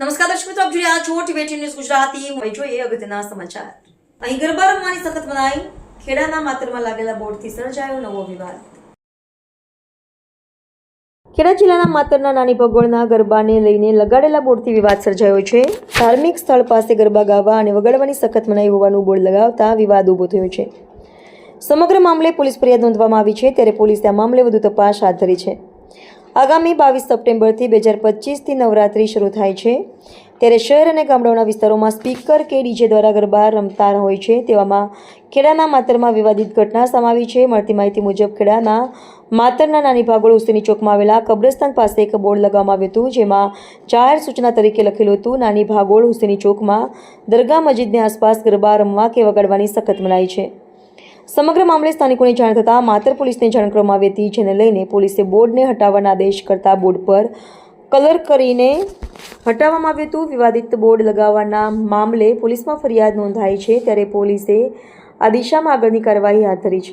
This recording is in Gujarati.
નમસ્કાર દર્શક મિત્રો આપ જોઈ રહ્યા છો ટીવી ન્યૂઝ ગુજરાતી. હવે જોઈએ અગત્યના સમાચાર. અહીં ગરબા રમવાની સખત મનાઈ. ખેડાના માતરમાં લાગેલા બોર્ડથી સર્જાયો નવો વિવાદ. ખેડા જિલ્લાના માતરના નાની ભગોળના ગરબાને લઈને લગાડેલા બોર્ડથી વિવાદ સર્જાયો છે. ધાર્મિક સ્થળ પાસે ગરબા ગાવા અને વગાડવાની સખત મનાઈ હોવાનું બોર્ડ લગાવતા વિવાદ ઊભો થયો છે. સમગ્ર મામલે પોલીસ ફરિયાદ નોંધવામાં આવી છે. ત્યારે પોલીસે આ મામલે વધુ તપાસ હાથ ધરી છે. આગામી બાવીસ સપ્ટેમ્બરથી બે હજાર પચીસથી નવરાત્રિ શરૂ થાય છે. ત્યારે શહેર અને ગામડાઓના વિસ્તારોમાં સ્પીકર કે ડીજે દ્વારા ગરબા રમતા હોય છે. તેવામાં ખેડાના માતરમાં વિવાદિત ઘટના સમાવી છે. મળતી માહિતી મુજબ ખેડાના માતરના નાની ભાગોળ હુસેની ચોકમાં આવેલા કબ્રસ્તાન પાસે એક બોર્ડ લગાવવામાં આવ્યું હતું, જેમાં જાહેર સૂચના તરીકે લખેલું હતું, નાની ભાગોળ હુસેની ચોકમાં દરગાહ મસ્જિદની આસપાસ ગરબા રમવા કે વગાડવાની સખત મનાઈ છે. સમગ્ર મામલે સ્થાનિકોને જાણ થતાં માતર પોલીસને જાણ કરવામાં આવી હતી, જેને લઈને પોલીસે બોર્ડને હટાવવાના આદેશ કરતા બોર્ડ પર કલર કરીને હટાવવામાં આવ્યું હતું. વિવાદિત બોર્ડ લગાવવાના મામલે પોલીસમાં ફરિયાદ નોંધાઈ છે, ત્યારે પોલીસે આ દિશામાં આગળની કાર્યવાહી હાથ ધરી છે.